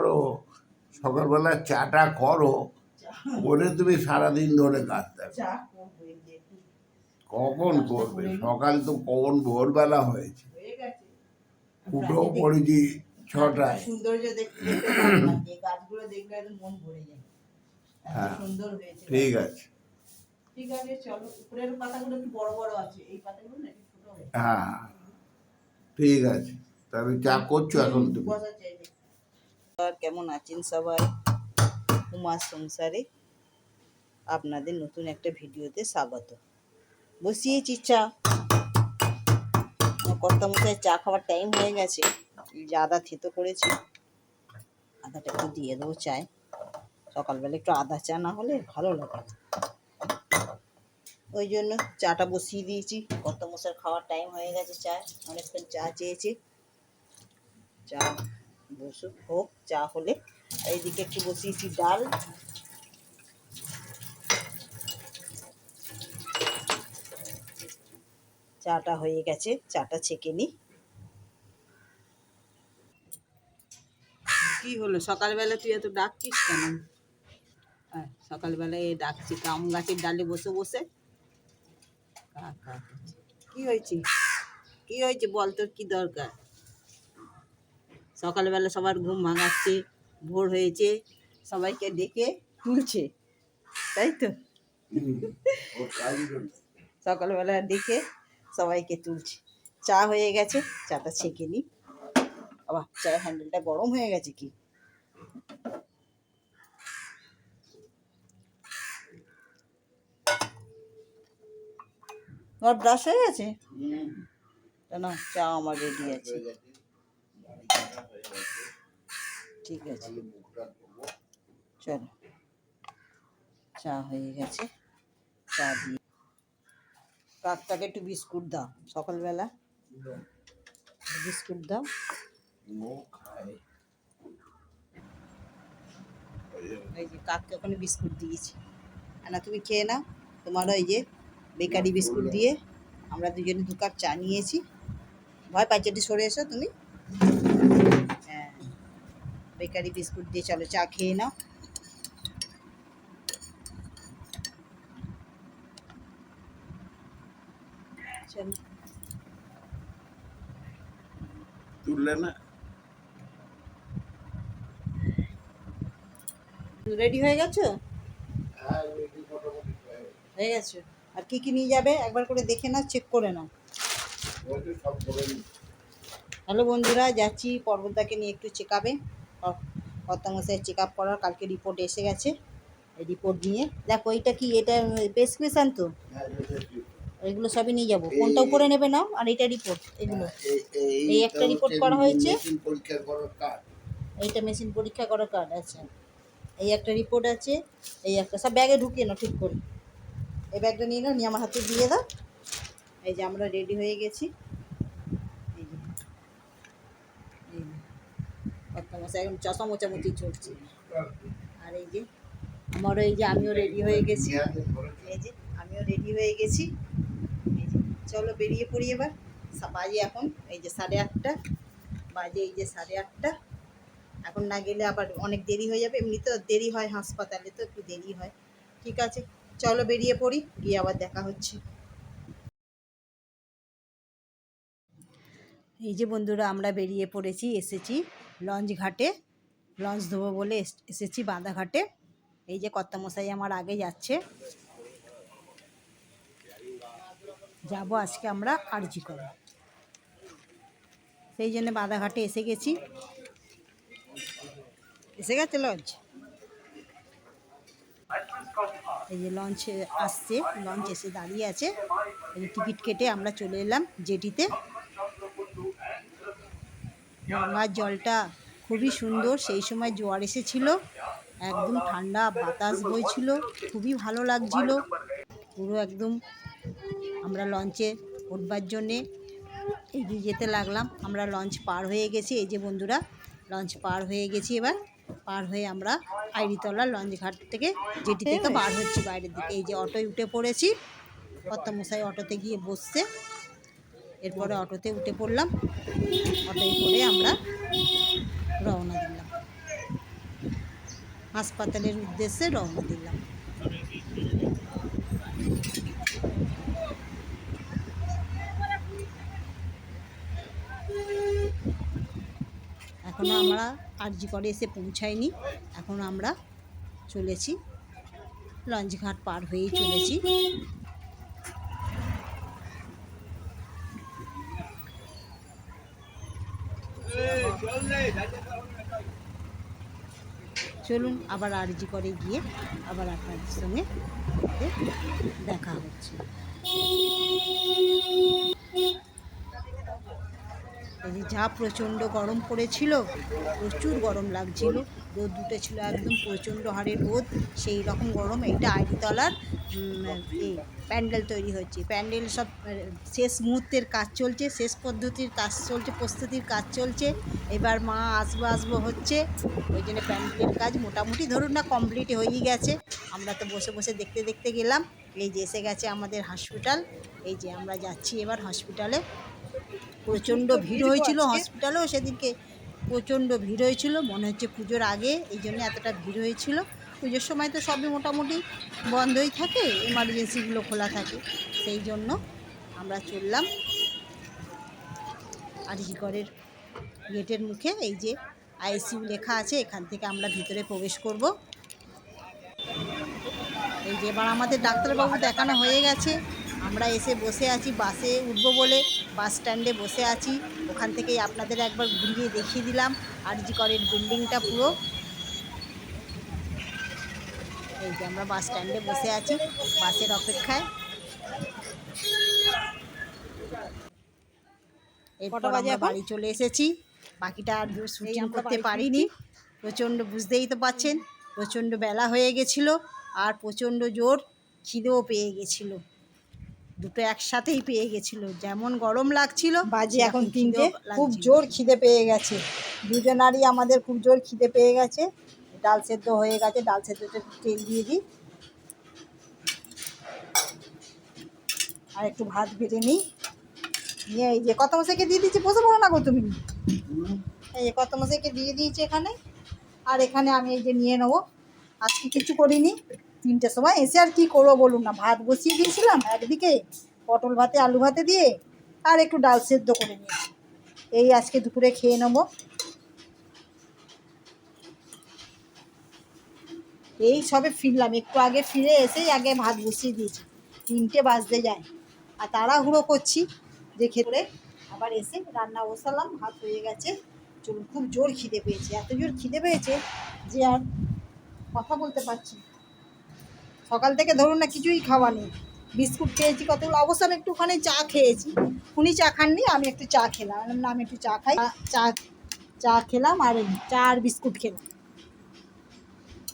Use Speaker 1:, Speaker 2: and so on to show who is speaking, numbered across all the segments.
Speaker 1: করো সকালবেলা চাটা করো করে তুমি সারাদিন ধরে কাজ
Speaker 2: একটু
Speaker 1: কখন করবে? সকাল তো কখন ভোরবেলা হয়েছে।
Speaker 2: হয়ে
Speaker 1: উঠেও পড়েছি ছটায়। হ্যাঁ। ঠিক আছে।
Speaker 2: ঠিক আছে চলো। উপরের পাতাগুলো একটু বড় বড় আছে এই পাতাগুলো না একটু ছোট হ্যাঁ
Speaker 1: ঠিক আছে। তাহলে চা করছ এখন তুমি।
Speaker 2: চাই কেমন আছেন সবাই? উমার সংসারে আপনাদের নতুন একটা ভিডিওতে স্বাগত। বসিয়েছি চা। কর্তা মশাই চা খাওয়ার টাইম হয়ে গেছে। যে আদা থেতো করেছি। আদাটা একটু দিয়ে দেবো চায়। সকালবেলা একটু আদা চা না হলে ভালো লাগে। ওই জন্য চাটা বসিয়ে দিয়েছি। কর্তা মশার খাওয়ার টাইম হয়ে গেছে চায়। অনেকক্ষণ চা চেয়েছে। চা বসুক হোক, চা হলে। এইদিকে একটু বসিয়েছি ডাল। চাটা হয়ে গেছে, চাটা ছেঁকে নি। কি হলো? সকালবেলা তুই এত ডাকছিস কেন? হ্যাঁ সকালবেলায় ডাকছি আম গাছের ডালে বসে বসে। কি হয়েছে? কি হয়েছে বল তোর কি দরকার? সকালবেলা সবার ঘুম ভাঙাচ্ছে, ভোর হয়েছে, সবাইকে ডেকে তুলছে, তাই তো? সকালবেলা ডেকে সবাইকে তুলছে। চা হয়ে গেছে, চাটা ছেঁকে নি আবার চায়ের হ্যান্ডেলটা গরম হয়ে গেছে কি? ব্রাশ হয়ে গেছে? না, চা আমার রেডি আছে। ঠিক আছে। চলো। চা হয়ে গেছে। চা দিয়ে কাকটাকে একটু বিস্কুট দাও সকালবেলা। বিস্কুট দাও। এই যে কাককে ওখানে বিস্কুট দিয়েছি। না তুমি খেয়ে নাও। তোমারও এই যে বেকারি বিস্কুট দিয়ে আমরা দুজনে দু কাপ চা নিয়েছি। ভয় পাচ্ছেটি সরে এসো তুমি। বেকারি বিস্কুট দিয়ে চলো চা খেয়ে নাও।
Speaker 1: তুললে না?
Speaker 2: রেডি হয়ে গেছো? হয়ে গেছো। আর কি কি নিয়ে যাবে একবার করে দেখে নাও চেক করে নাও। হ্যালো বন্ধুরা যাচ্ছি পর্বতাকে নিয়ে একটু চেকাবে কর্তামশাই চেক আপ করার কালকে রিপোর্ট এসে গেছে। এই রিপোর্ট নিয়ে। দেখো এইটা কি? এটা প্রেসক্রিপশান তো? এগুলো সবই নিয়ে যাব। কোনটা উপরে নেবে নাও আর এটা রিপোর্ট এগুলো। এই একটা রিপোর্ট করা হয়েছে। এইটা মেশিন পরীক্ষা করার কার্ড আচ্ছা এই একটা রিপোর্ট আছে এই একটা। সব ব্যাগে ঢুকিয়ে নাও ঠিক করে। এই ব্যাগটা নিয়ে নাও নিয়ে আমার হাতে দিয়ে দাও। এই যে আমরা রেডি হয়ে গেছি এই যে এই যে। মশাই এখন চশা মোচামুচি চলছে আর এই যে, আমারও এই যে আমিও রেডি হয়ে গেছি। এই যে, আমিও রেডি হয়ে গেছি। এই যে, চলো বেরিয়ে পড়ি এবার। বাজে এখন, এই যে সাড়ে আটটা। বাজে এই যে সাড়ে আটটা। এখন না গেলে আবার অনেক দেরি হয়ে যাবে। এমনি তো দেরি হয় হাসপাতালে, তো একটু দেরি হয়। ঠিক আছে, চলো বেরিয়ে পড়ি, গিয়ে আবার দেখা হচ্ছে। এই যে বন্ধুরা, আমরা বেরিয়ে পড়েছি, এসেছি। লঞ্চ ঘাটে, লঞ্চ ধোবো বলে এস- এসেছি বাঁধা ঘাটে। এই যে কর্তামশাই আমার আগে যাচ্ছে। যাব আজকে আমরা আরজি করে। সেই জন্য বাঁধাঘাটে এসে গেছি। এসে গেছে লঞ্চ? এই যে লঞ্চ আসছে, লঞ্চ এসে দাঁড়িয়ে আছে। এই টিকিট কেটে আমরা চলে এলাম জেটিতে। গঙ্গার জলটা খুবই সুন্দর সেই সময় জোয়ার এসেছিল একদম ঠান্ডা বাতাস বইছিল খুবই ভালো লাগছিল। পুরো একদম আমরা লঞ্চে উঠবার জন্যে এগিয়ে যেতে লাগলাম আমরা লঞ্চ পার হয়ে গেছি। এই যে বন্ধুরা লঞ্চ পার হয়ে গেছি এবার পার হয়ে আমরা আইরিতলা লঞ্চ ঘাট থেকে যেটি থেকে পার হচ্ছি বাইরের দিকে। এই যে অটোয় উঠে পড়েছি কর্তামশাই অটোতে গিয়ে বসছে। এরপরে অটোতে উঠে পড়লাম। অটোয় করে আমরা রওনা দিলাম। হাসপাতালের উদ্দেশ্যে রওনা দিলাম। এখনও আমরা আরজি করে এসে পৌঁছাইনি এখন আমরা চলেছি। লঞ্চঘাট পার হয়েই চলেছি। চলুন আবার আরজি করে গিয়ে আবার আপনাদের সঙ্গে দেখা হচ্ছে। যা প্রচণ্ড গরম পড়েছিল, প্রচুর গরম লাগছিল। রোদ উঠেছিল একদম প্রচণ্ড হারে রোদ সেই রকম গরম এটা আইডিতলার প্যান্ডেল তৈরি হচ্ছে। প্যান্ডেল সব শেষ মুহূর্তের কাজ চলছে শেষ পদ্ধতির কাজ চলছে প্রস্তুতির কাজ চলছে। এবার মা আসব আসব হচ্ছে ওই জন্য প্যান্ডেলের কাজ মোটামুটি ধরুন না কমপ্লিট হয়েই গেছে। আমরা তো বসে বসে দেখতে দেখতে গেলাম এই যে এসে গেছে আমাদের হসপিটাল এই যে আমরা যাচ্ছি এবার হসপিটালে প্রচণ্ড ভিড় হয়েছিল হসপিটালেও সেদিনকে প্রচণ্ড ভিড় হয়েছিল, মনে হচ্ছে পুজোর আগে, এই জন্য এতটা ভিড় হয়েছিল। পুজোর সময় তো সবই মোটামুটি বন্ধই থাকে এমার্জেন্সিগুলো খোলা থাকে, সেই জন্য আমরা চললাম। আরজিকরের গেটের মুখে এই যে আইসিইউ লেখা আছে, এখান থেকে আমরা ভিতরে প্রবেশ করব। এই যে এবার আমাদের ডাক্তারবাবু দেখানো হয়ে গেছে। আমরা এসে বসে আছি বাসে উঠবো বলে বাস স্ট্যান্ডে বসে আছি। ওখান থেকেই আপনাদের একবার ঘুরিয়ে দেখিয়ে দিলাম। আর জি করের বিল্ডিংটা পুরো। এই যে আমরা বাস স্ট্যান্ডে বসে আছি বাসের অপেক্ষায়। এরপর আমরা বাড়ি চলে এসেছি। বাকিটা আর শুটিং করতে পারিনি। প্রচণ্ড বুঝতেই তো পাচ্ছেন প্রচণ্ড বেলা হয়ে গেছিল আর প্রচণ্ড জোর খিদেও পেয়ে গেছিল। দুটো একসাথেই পেয়ে গেছিল। যেমন গরম লাগছিল
Speaker 3: বাজে এখন তিনটে। খুব জোর খিদে পেয়ে গেছে। দুজনারই আমাদের খুব জোর খিদে পেয়ে গেছে। ডাল সেদ্ধ হয়ে গেছে। ডাল সেদ্ধটা একটু তেল দিয়ে দিই। আর একটু ভাত ভেটে নিই। নিয়ে এই যে কত মশাইকে দিয়ে দিচ্ছি বসে পড়ো না গো তুমি। এই যে কত মশাইকে দিয়ে দিয়েছি এখানে। আর এখানে আমি এই যে নিয়ে নেব। আজকে কিছু করিনি। তিনটের সময় এসে আর কি করব বলুন না? ভাত বসিয়ে দিয়েছিলাম, একদিকে পটল ভাতে, আলু ভাতে দিয়ে আর একটু ডাল সেদ্ধ করে নিয়েছি এই আজকে দুপুরে খেয়ে নেব। এই সবে ফিরলাম, একটু আগে ফিরে এসেই আগে ভাত বসিয়ে দিয়েছি। তিনটে বাজতে যায়। আর তাড়াহুড়ো করছি যে খেতে আবার এসে রান্না বসালাম, ভাত হয়ে গেছে। চলুন, খুব জোর খিদে পেয়েছে। এত জোর খিদে পেয়েছে যে আর কথা বলতে পারছি না। সকাল থেকে ধরুন না কিছুই খাওয়া নেই। বিস্কুট খেয়েছি কতগুলো, অবশ্য আমি একটুখানি চা খেয়েছি। উনি চা খাননি, আমি একটু চা খেলাম। না আমি একটু চা খাই। চা চা খেলাম আর চা আর বিস্কুট খেলাম।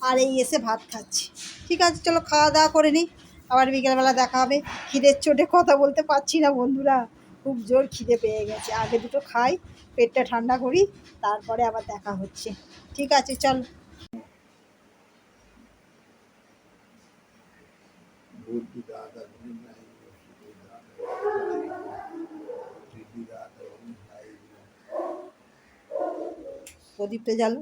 Speaker 3: আর এই এসে ভাত খাচ্ছি। ঠিক আছে, চলো খাওয়া দাওয়া করে নিই। আবার বিকেলবেলা দেখা হবে। খিদের চোটে কথা বলতে পারছি না বন্ধুরা। খুব জোর খিদে পেয়ে গেছে। আগে দুটো খাই, পেটটা ঠান্ডা করি, তারপরে আবার দেখা হচ্ছে। ঠিক আছে, চল। প্রদীপটা জ্বালো।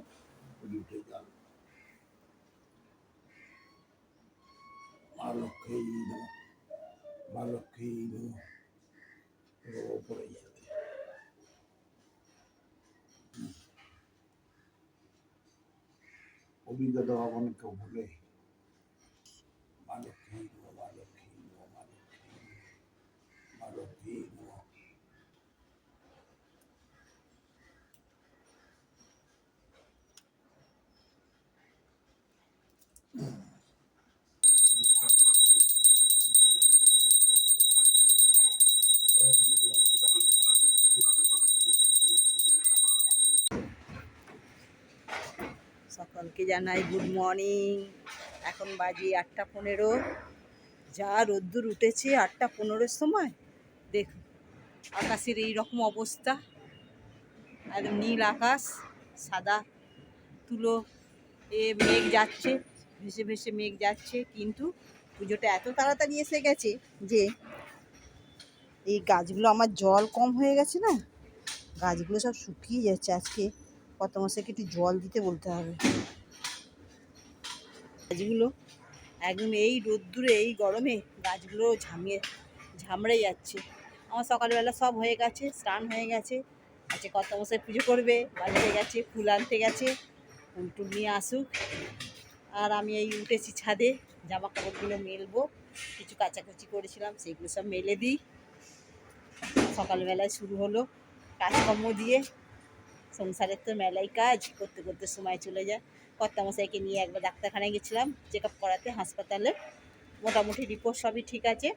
Speaker 1: মা লক্ষ্মী মা লক্ষ্মী ওপরে অভিজ্ঞতা অনেক ভুলে মা লক্ষ্মী নম মা লক্ষ্মী নম মা লক্ষ্মী নম, মা লক্ষ্মী নম
Speaker 2: সকলকে জানাই গুড মর্নিং এখন বাজে আটটা পনেরো। যা রোদ্দুর উঠেছে আটটা পনেরোর সময়। দেখুন, আকাশের এই রকম অবস্থা। একদম নীল আকাশ, সাদা তুলো, এ মেঘ যাচ্ছে, ভেসে ভেসে মেঘ যাচ্ছে, কিন্তু পুজোটা এত তাড়াতাড়ি এসে গেছে যে এই গাছগুলো আমার জল কম হয়ে গেছে না? গাছগুলো সব শুকিয়ে যাচ্ছে আজকে। কত মাসে একটু জল দিতে বলতে হবে। গাছগুলো একদম এই রোদ্দুরে, এই গরমে গাছগুলো ঝামিয়ে, ঝামড়ে যাচ্ছে। আমার সকালবেলা সব হয়ে গেছে, স্নান হয়ে গেছে। আজকে কত মশাই পুজো করবে বাজারে গেছে, ফুল আনতে গেছে টুল নিয়ে আসুক। আর আমি এই উঠেছি ছাদে জামা কাপড়গুলো মেলবো। কিছু কাচাকুচি করেছিলাম, সেগুলো সব মেলে দিই। সকালবেলায় শুরু হলো কাজকর্ম দিয়ে। সংসারের তো মেলাই কাজ, করতে করতে সময় চলে যায়। কর্তামশাইকে নিয়ে একবার ডাক্তারখানায় গেছিলাম, চেক আপ করাতে, হাসপাতালে। মোটামুটি রিপোর্ট সবই ঠিক আছে।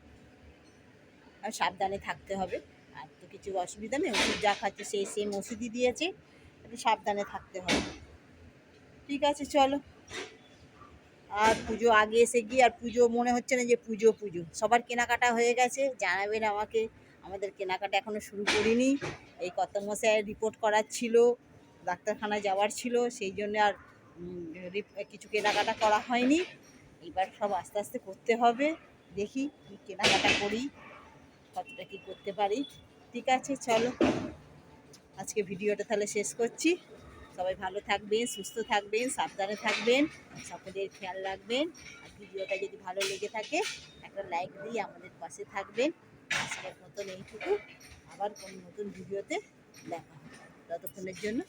Speaker 2: সাবধানে থাকতে হবে। আর তো কিছু অসুবিধা নেই, ওষুধ যা খাচ্ছে সেই সেম ওষুধই দিয়েছে সাবধানে থাকতে হবে। ঠিক আছে, চলো। আর পুজো আগে এসে গিয়ে, আর পুজো মনে হচ্ছে না যে পুজো পুজো। সবার কেনাকাটা হয়ে গেছে, জানাবেন আমাকে। আমাদের কেনাকাটা এখনও শুরু করিনি। এই কত মশাইয়ের রিপোর্ট করার ছিল ডাক্তারখানায় যাওয়ার ছিল, সেই জন্য আর কিছু কেনাকাটা করা হয়নি। এবার সব আস্তে আস্তে করতে হবে। দেখি কেনাকাটা করি। কতটা কি করতে পারি? ঠিক আছে, চলো। আজকে ভিডিওটা তাহলে শেষ করছি। সবাই ভালো থাকবেন, সুস্থ থাকবেন, সাবধানে থাকবেন, সকলের খেয়াল রাখবেন। আর ভিডিওটা যদি ভালো লেগে থাকে, একটা লাইক দিয়ে আমাদের পাশে থাকবেন। আজকের মতন এইটুকু। আবার কোনো নতুন ভিডিওতে দেখা হবে। ততক্ষণের জন্য।